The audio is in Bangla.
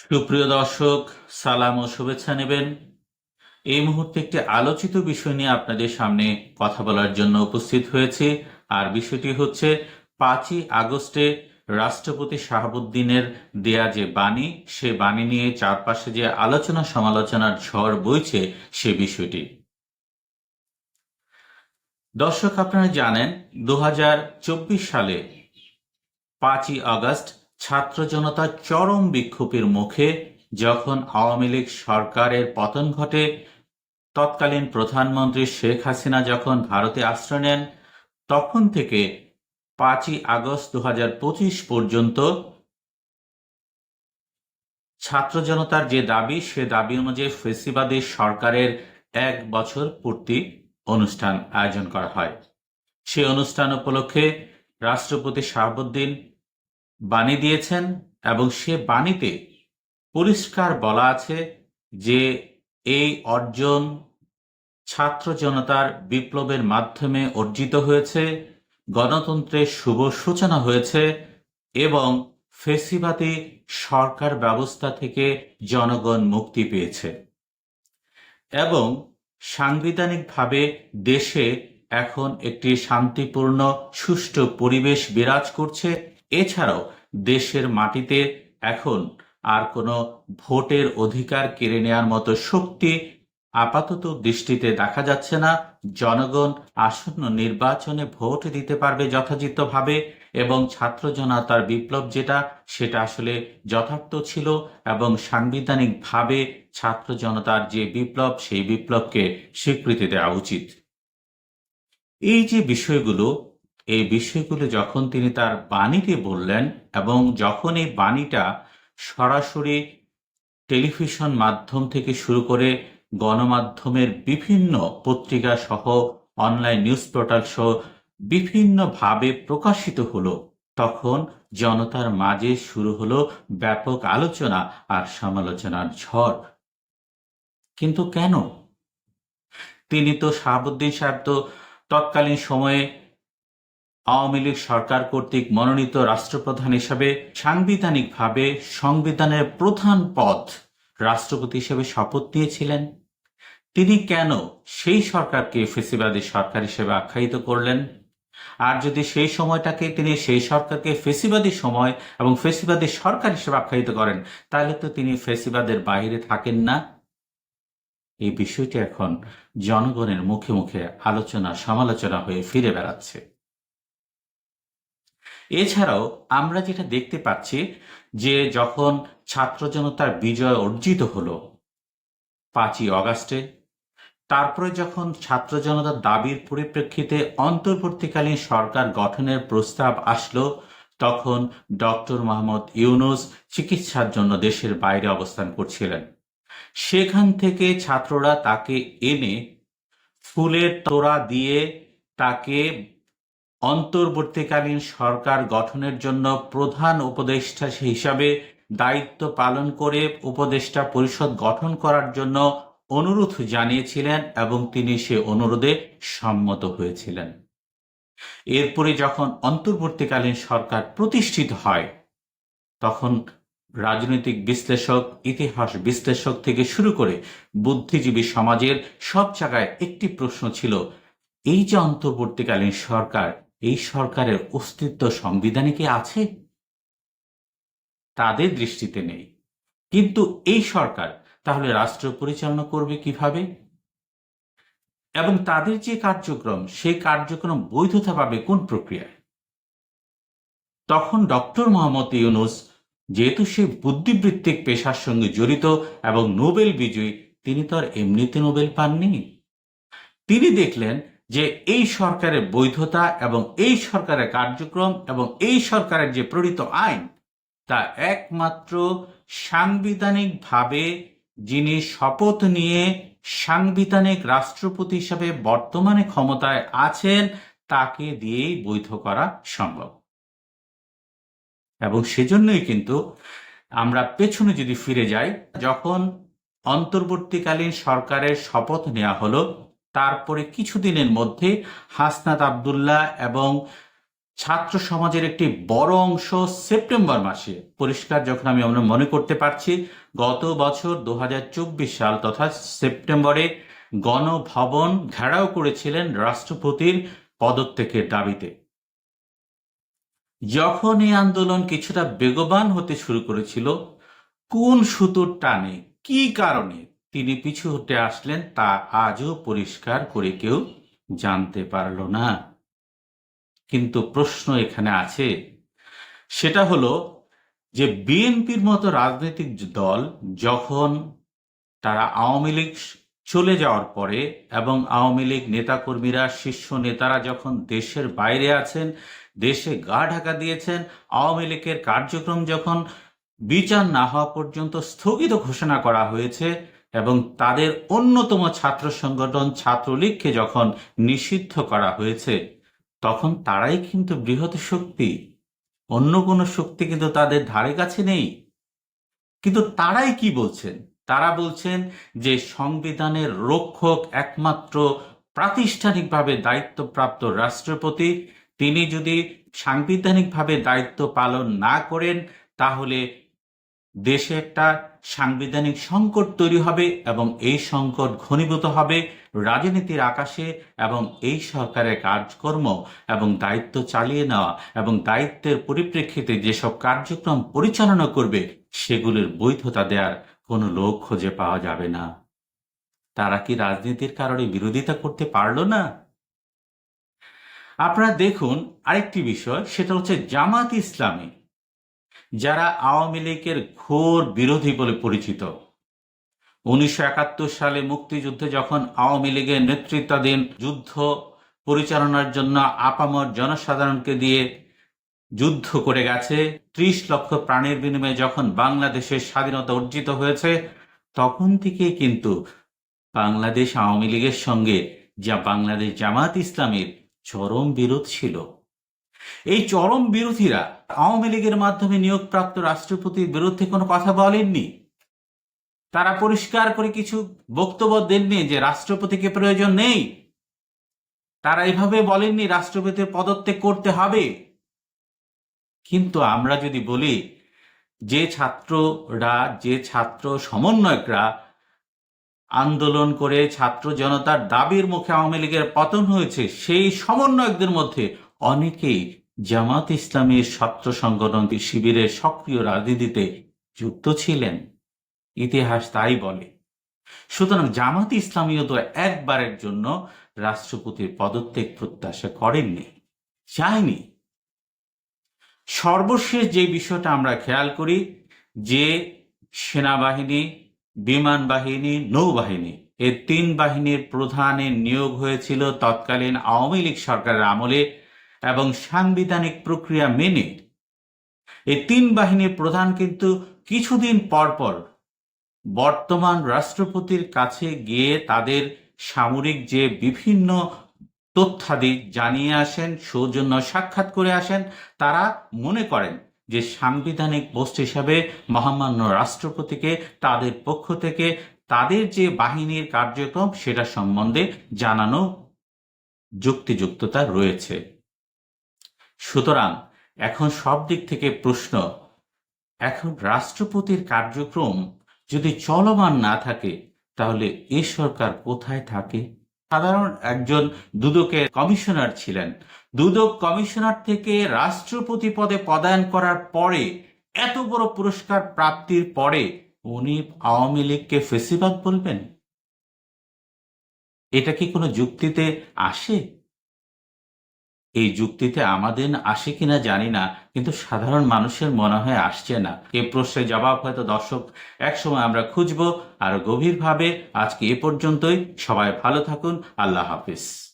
সুপ্রিয় দর্শক, সালাম ও শুভেচ্ছা নেবেন। এই মুহূর্তে একটি আলোচিত বিষয় নিয়ে আপনাদের সামনে কথা বলার জন্য উপস্থিত হয়েছে, আর বিষয়টি হচ্ছে পাঁচই আগস্টে রাষ্ট্রপতি শাহাবুদ্দিনের দেয়া যে বাণী, সে বাণী নিয়ে চারপাশে যে আলোচনা সমালোচনার ঝড় বইছে, সে বিষয়টি। দর্শক, আপনারা জানেন, দু হাজার চব্বিশ সালে পাঁচই আগস্ট ছাত্র জনতার চরম বিক্ষোভের মুখে যখন আওয়ামী লীগ সরকারের পতন ঘটে, তৎকালীন প্রধানমন্ত্রী শেখ হাসিনা যখন ভারতে আশ্রয় নেন, তখন থেকে পাঁচই আগস্ট দু হাজার পঁচিশ পর্যন্ত ছাত্র জনতার যে দাবি, সে দাবি অনুযায়ী ফেসিবাদী সরকারের এক বছর পূর্তি অনুষ্ঠান আয়োজন করা হয়। সে অনুষ্ঠান উপলক্ষে রাষ্ট্রপতি শাহাবুদ্দিন বাণী দিয়েছেন এবং সে বাণীতে পরিষ্কার বলা আছে যে এই অর্জন ছাত্র জনতার বিপ্লবের মাধ্যমে অর্জিত হয়েছে, গণতন্ত্রের শুভ সূচনা হয়েছে এবং ফেসিবাদী সরকার ব্যবস্থা থেকে জনগণ মুক্তি পেয়েছে এবং সাংবিধানিকভাবে দেশে এখন একটি শান্তিপূর্ণ, সুষ্ঠু পরিবেশ বিরাজ করছে। এছাড়াও দেশের মাটিতে এখন আর কোনো ভোটের অধিকার কেড়ে নেওয়ার মতো শক্তি আপাতত দৃষ্টিতে দেখা যাচ্ছে না। জনগণ আসন্ন নির্বাচনে ভোট দিতে পারবে যথাযথভাবে এবং ছাত্র জনতার বিপ্লব যেটা, সেটা আসলে যথার্থ ছিল এবং সাংবিধানিকভাবে ছাত্র জনতার যে বিপ্লব, সেই বিপ্লবকে স্বীকৃতি দেওয়া উচিত। এই যে বিষয়গুলো এই বিষয়গুলো যখন তিনি তার বাণীতে বললেন এবং যখন এই বাণীটা সরাসরি টেলিভিশন মাধ্যম থেকে শুরু করে গণমাধ্যমের বিভিন্ন পত্রিকা সহ অনলাইন নিউজ পোর্টাল সহ বিভিন্নভাবে প্রকাশিত হলো, তখন জনতার মাঝে শুরু হলো ব্যাপক আলোচনা আর সমালোচনার ঝড়। কিন্তু কেন? তিনি তো শাহাবুদ্দিন সাহেব তো তৎকালীন সময়ে আওয়ামী লীগ সরকার কর্তৃক মনোনীত রাষ্ট্রপ্রধান হিসাবে সাংবিধানিকভাবে সংবিধানের প্রধান পদ রাষ্ট্রপতি হিসেবে শপথ নিয়েছিলেন। তিনি কেন সেই সরকারকে ফেসিবাদী সরকার হিসেবে আখ্যায়িত করলেন? আর যদি সেই সময়টাকে তিনি সেই সরকারকে ফেসিবাদী সময় এবং ফেসিবাদী সরকার হিসেবে আখ্যায়িত করেন, তাহলে তো তিনি ফেসিবাদের বাইরে থাকেন না। এই বিষয়টি এখন জনগণের মুখে মুখে আলোচনা সমালোচনা হয়ে ফিরে বেড়াচ্ছে। এছাড়াও আমরা যেটা দেখতে পাচ্ছি যে যখন ছাত্র জনতার বিজয় অর্জিত হলো পাঁচই অগাস্টে, তারপরে যখন ছাত্র জনতার দাবির পরিপ্রেক্ষিতে অন্তর্বর্তীকালীন সরকার গঠনের প্রস্তাব আসলো, তখন ডক্টর মোহাম্মদ ইউনুস চিকিৎসার জন্য দেশের বাইরে অবস্থান করছিলেন। সেখান থেকে ছাত্ররা তাকে এনে ফুলের তোড়া দিয়ে তাকে অন্তর্বর্তীকালীন সরকার গঠনের জন্য প্রধান উপদেষ্টা হিসাবে দায়িত্ব পালন করে উপদেষ্টা পরিষদ গঠন করার জন্য অনুরোধ জানিয়েছিলেন এবং তিনি সে অনুরোধে সম্মত হয়েছিলেন। এরপরে যখন অন্তর্বর্তীকালীন সরকার প্রতিষ্ঠিত হয়, তখন রাজনৈতিক বিশ্লেষক, ইতিহাস বিশ্লেষক থেকে শুরু করে বুদ্ধিজীবী সমাজের সব জায়গায় একটি প্রশ্ন ছিল, এই যে অন্তর্বর্তীকালীন সরকার এই সরকারের অস্তিত্ব সংবিধানে কি আছে? তাদের দৃষ্টিতে নেই। কিন্তু এই সরকার তাহলে রাষ্ট্র পরিচালনা করবে কীভাবে? এবং তাদের যে কার্যক্রম, সেই কার্যক্রম বৈধতা পাবে কোন প্রক্রিয়ায়? তখন ডক্টর মোহাম্মদ ইউনুস, যেহেতু সে বুদ্ধিবৃত্তিক পেশার সঙ্গে জড়িত এবং নোবেল বিজয়ী, তিনি তো আর এমনিতে নোবেল পাননি। তিনি দেখলেন যে এই সরকারের বৈধতা এবং এই সরকারের কার্যক্রম এবং এই সরকারের যে প্রণীত আইন, তা একমাত্র সাংবিধানিকভাবে যিনি শপথ নিয়ে সাংবিধানিক রাষ্ট্রপতি হিসাবে বর্তমানে ক্ষমতায় আছেন, তাকে দিয়েই বৈধ করা সম্ভব। এবং সেজন্যই কিন্তু আমরা পেছনে যদি ফিরে যাই, যখন অন্তর্বর্তীকালীন সরকারের শপথ নেওয়া হলো তারপরে কিছুদিনের মধ্যে হাসনাত আবদুল্লাহ এবং ছাত্র সমাজের একটি বড় অংশ সেপ্টেম্বর মাসে পরিষ্কার যখন আমি আমরা মনে করতে পারছি, গত বছর দুহাজার চব্বিশ সাল তথা সেপ্টেম্বরে গণভবন ঘেরাও করেছিলেন রাষ্ট্রপতির পদত্যাগের দাবিতে। যখন এই আন্দোলন কিছুটা বেগবান হতে শুরু করেছিল, কোন সুতোর টানে, কি কারণে তিনি পিছু হতে আসলেন, তা আজও পরিষ্কার করে কেউ জানতে পারল না। কিন্তু প্রশ্ন এখানে আছে, সেটা হলো যে বিএনপির মতো রাজনৈতিক দল যখন তারা আওয়ামী লীগ চলে যাওয়ার পরে এবং আওয়ামী লীগ নেতাকর্মীরা, শীর্ষ নেতারা যখন দেশের বাইরে আছেন, দেশে গা ঢাকা দিয়েছেন, আওয়ামী লীগের কার্যক্রম যখন বিচার না হওয়া পর্যন্ত স্থগিত ঘোষণা করা হয়েছে এবং তাদের অন্যতম ছাত্র সংগঠন ছাত্রলীগকে যখন নিষিদ্ধ করা হয়েছে, তখন তারাই কিন্তু বৃহৎ শক্তি। অন্য কোনো শক্তি কিন্তু তাদের ধারে কাছে নেই। কিন্তু তারাই কি বলছেন? তারা বলছেন যে সংবিধানের রক্ষক একমাত্র প্রাতিষ্ঠানিকভাবে দায়িত্বপ্রাপ্ত রাষ্ট্রপতি, তিনি যদি সাংবিধানিকভাবে দায়িত্ব পালন না করেন, তাহলে দেশে একটা সাংবিধানিক সংকট তৈরি হবে এবং এই সংকট ঘনীভূত হবে রাজনীতির আকাশে এবং এই সরকারের কাজকর্ম এবং দায়িত্ব চালিয়ে নেওয়া এবং দায়িত্বের পরিপ্রেক্ষিতে যেসব কার্যক্রম পরিচালনা করবে, সেগুলির বৈধতা দেওয়ার কোনো লোক খুঁজে পাওয়া যাবে না। তারা কি রাজনীতির কারণে বিরোধিতা করতে পারল না? আপনারা দেখুন আরেকটি বিষয়, সেটা হচ্ছে জামাত ইসলামী। যারা আওয়ামী লীগের ঘোর বিরোধী বলে পরিচিত। উনিশশো একাত্তর সালে মুক্তিযুদ্ধে যখন আওয়ামী লীগের নেতৃত্বাধীন যুদ্ধ পরিচালনার জন্য আপামর জনসাধারণকে দিয়ে যুদ্ধ করে গেছে, ত্রিশ লক্ষ প্রাণের বিনিময়ে যখন বাংলাদেশের স্বাধীনতা অর্জিত হয়েছে, তখন থেকে কিন্তু বাংলাদেশ আওয়ামী লীগের সঙ্গে যা বাংলাদেশ জামাত ইসলামের চরম বিরোধ ছিল। এই চরম বিরোধীরা আওয়ামী লীগের মাধ্যমে নিয়োগপ্রাপ্ত রাষ্ট্রপতির বিরুদ্ধে কোনো কথা বলেননি? তারা পরিষ্কার করে কিছু বক্তব্য দেননি যে রাষ্ট্রপতিকে প্রয়োজন নেই। তারা এভাবে বলেননি রাষ্ট্রপতির পদত্যাগ করতে হবে। কিন্তু আমরা যদি বলি, যে ছাত্ররা, যে ছাত্র সমন্বয়করা আন্দোলন করে ছাত্র জনতার দাবির মুখে আওয়ামী লীগের পতন হয়েছে, সেই সমন্বয়কদের মধ্যে অনেকেই জামাত ইসলামীর ছাত্র সংগঠন শিবিরের সক্রিয় রাজনীতিতে যুক্ত ছিলেন। ইতিহাস তাই বলে। সুতরাং জামাত ইসলামীও তো একবারের জন্য রাষ্ট্রপতির পদত্যাগ প্রত্যাশা করেননি, চায়নি। সর্বশেষ যে বিষয়টা আমরা খেয়াল করি, যে সেনাবাহিনী, বিমান বাহিনী, নৌবাহিনী এই তিন বাহিনীর প্রধানের নিয়োগ হয়েছিল তৎকালীন আওয়ামী লীগ সরকারের আমলে এবং সাংবিধানিক প্রক্রিয়া মেনে এই তিন বাহিনীর প্রধান কিন্তু কিছুদিন পরপর বর্তমান রাষ্ট্রপতির কাছে গিয়ে তাদের সামরিক যে বিভিন্ন তথ্যাদি জানিয়ে আসেন, সৌজন্য সাক্ষাৎ করে আসেন, তারা মনে করেন যে সাংবিধানিক পোস্ট হিসাবে মহামান্য রাষ্ট্রপতিকে তাদের পক্ষ থেকে তাদের যে বাহিনীর কার্যক্রম সেটা সম্বন্ধে জানানো যুক্তিযুক্ততা রয়েছে। সুতরাং এখন সব দিক থেকে প্রশ্ন, এখন রাষ্ট্রপতির কার্যক্রম যদি চলমান না থাকে, তাহলে এ সরকার কোথায় থাকে? সাধারণ একজন দুদকের কমিশনার ছিলেন। দুদক কমিশনার থেকে রাষ্ট্রপতি পদে পদায়ন করার পরে, এত বড় পুরস্কার প্রাপ্তির পরে উনি আওয়ামী লীগকে ফেসিবাদ বলবেন? এটা কি কোনো যুক্তিতে আসে? এই যুক্তিতে আমাদের আসে কিনা জানি না, কিন্তু সাধারণ মানুষের মনে হয় আসছে না। এ প্রশ্নের জবাব হয়তো দর্শক একসময় আমরা খুঁজবো, আর গভীরভাবে আজকে এ পর্যন্তই। সবাই ভালো থাকুন, আল্লাহ হাফিজ।